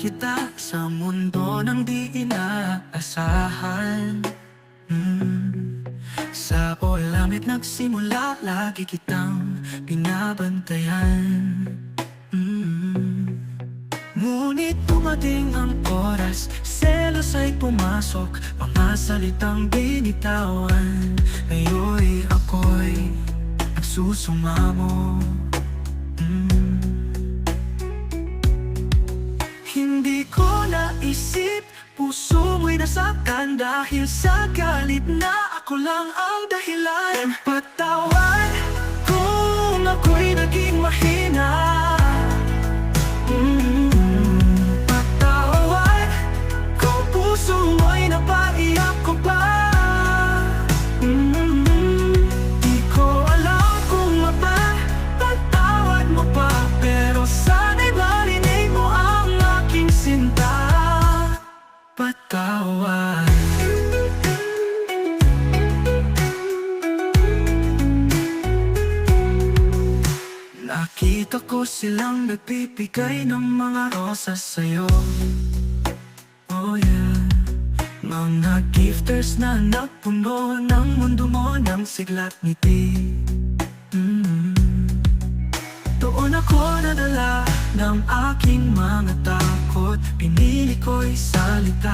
kita sa mundo ng di inaasahan Mm. Sa ulamit nagsimula, lagi kitang binabantayan Mm. Ngunit dumating ang oras, selos ay pumasok Mga salitang binitawan Ngayon ako'y nagsusumamo Hindi ko naisip, puso mo'y nasaktan Dahil sa galit na ako lang ang dahilan. Patawad kung ako'y naging mahina Nakita ko silang nagpipigay ng mga rosas sa'yo. Oh yeah. Mga gifters na nagpuno ng mundo mo ng siglat ngiti. Mm. Doon ako nadala ng aking mga takot. Pinili ko'y salita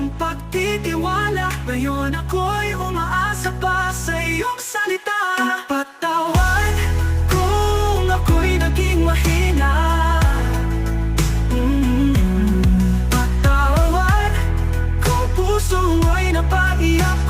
iyong pagtitiwala. Ngayon ako'y umaasa pa sa iyong salita. Patawad kung ako'y naging mahina. Mm, Patawad kung puso mo'y napaiyak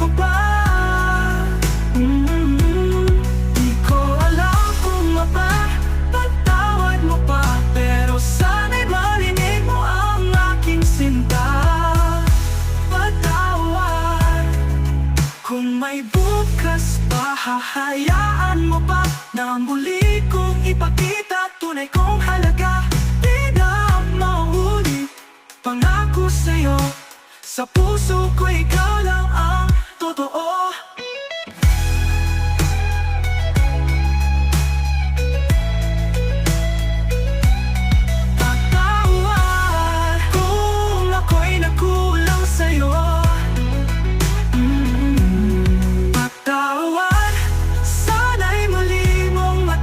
bukas pa Hahayaan mo pa na muli kong ipakita. Tunay kong halaga, di na maulit Pangako sa'yo, sa puso ko ikaw lang ang totoo.